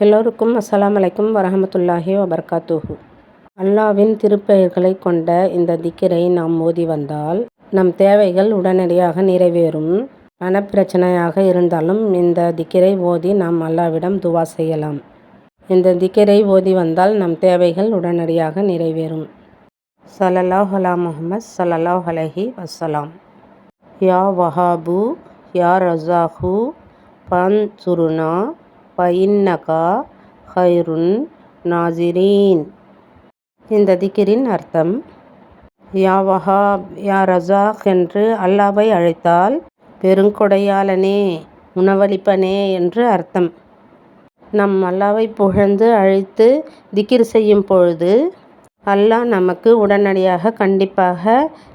எல்லோருக்கும் அஸ்லாம் வலைக்கும் வரஹமத்துல்லாஹி வபர்காத்துஹு. அல்லாவின் திருப்பெயர்களை கொண்ட இந்த திக்கிரை நாம் மோதி வந்தால் நம் தேவைகள் உடனடியாக நிறைவேறும். மனப்பிரச்சனையாக இருந்தாலும் இந்த திக்கிரை ஓதி நாம் அல்லாவிடம் துவா செய்யலாம். இந்த திக்கிரை ஓதி வந்தால் நம் தேவைகள் உடனடியாக நிறைவேறும். ஸல்லல்லாஹு அலா முகமது ஸல்லல்லாஹு அலஹி வசலாம் யா வஹாபு யா ரசாஹு பன் சுருனா பயின்னகா ஹைருன் நாசிரீன் இந்த திக்கிரின் அர்த்தம் யா வஹாப் யா ரஜா என்று அல்லாவை அழைத்தால் பெருங்கொடையாளனே உணவளிப்பனே என்று அர்த்தம். நம் அல்லாவை புகழ்ந்து அழைத்து திக்கிர் செய்யும் பொழுது அல்லாஹ் நமக்கு உடனடியாக கண்டிப்பாக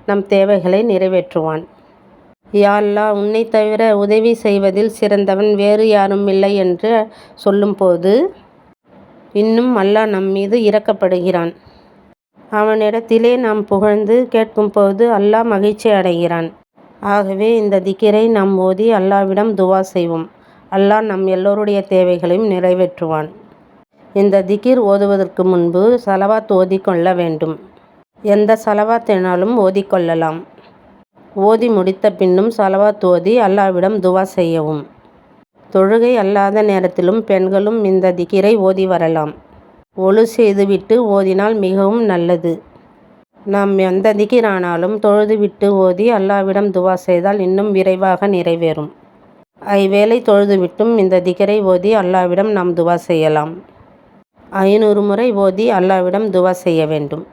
நம் தேவைகளை நிறைவேற்றுவான். யாழ்லா உன்னை தவிர உதவி செய்வதில் சிறந்தவன் வேறு யாரும் இல்லை என்று சொல்லும்போது இன்னும் அல்லாஹ் நம் மீது இரக்கப்படுகிறான். அவனிடத்திலே நாம் புகழ்ந்து கேட்கும்போது அல்லாஹ் மகிழ்ச்சி அடைகிறான். ஆகவே இந்த திக்கிரை நாம் ஓதி அல்லாவிடம் துவா செய்வோம். அல்லாஹ் நம் எல்லோருடைய தேவைகளையும் நிறைவேற்றுவான். இந்த திகிர் ஓதுவதற்கு முன்பு சலவாத் ஓதிக்கொள்ள வேண்டும். எந்த சலவாத்தினாலும் ஓதிக்கொள்ளலாம். ஓதி முடித்த பின்னும் சலவாத் ஓதி அல்லாவிடம் துவா செய்யவும். தொழுகை அல்லாத நேரத்திலும் பெண்களும் இந்த திகிரை ஓதி வரலாம். ஒழு செய்துவிட்டு ஓதினால் மிகவும் நல்லது. நாம் எந்த திகிரானாலும் தொழுதுவிட்டு ஓதி அல்லாவிடம் துவா செய்தால் இன்னும் விரைவாக நிறைவேறும். ஐவேளை தொழுதுவிட்டும் இந்த திகரை ஓதி அல்லாவிடம் நாம் துவா செய்யலாம். ஐநூறு முறை ஓதி அல்லாவிடம் துவா செய்ய வேண்டும்.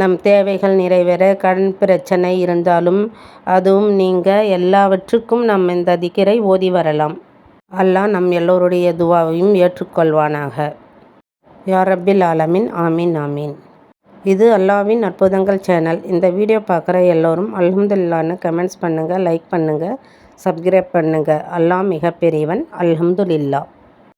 நம் தேவைகள் நிறைவேற கடன் பிரச்சனை இருந்தாலும் அதுவும் நீங்க எல்லாவற்றுக்கும் நம் இந்த திக்கிரை ஓதி வரலாம். அல்லாஹ் நம் எல்லோருடைய துவாவையும் ஏற்றுக்கொள்வானாக. யா ரப்பில் ஆலமின். ஆமீன் ஆமீன். இது அல்லாவின் அற்புதங்கள் சேனல். இந்த வீடியோ பார்க்குற எல்லோரும் அல்ஹம்துலில்லான்னு கமெண்ட்ஸ் பண்ணுங்கள் லைக் பண்ணுங்கள் சப்ஸ்கிரைப் பண்ணுங்கள் அல்லாஹ் மிகப்பெரியவன். அல்ஹம்துலில்லா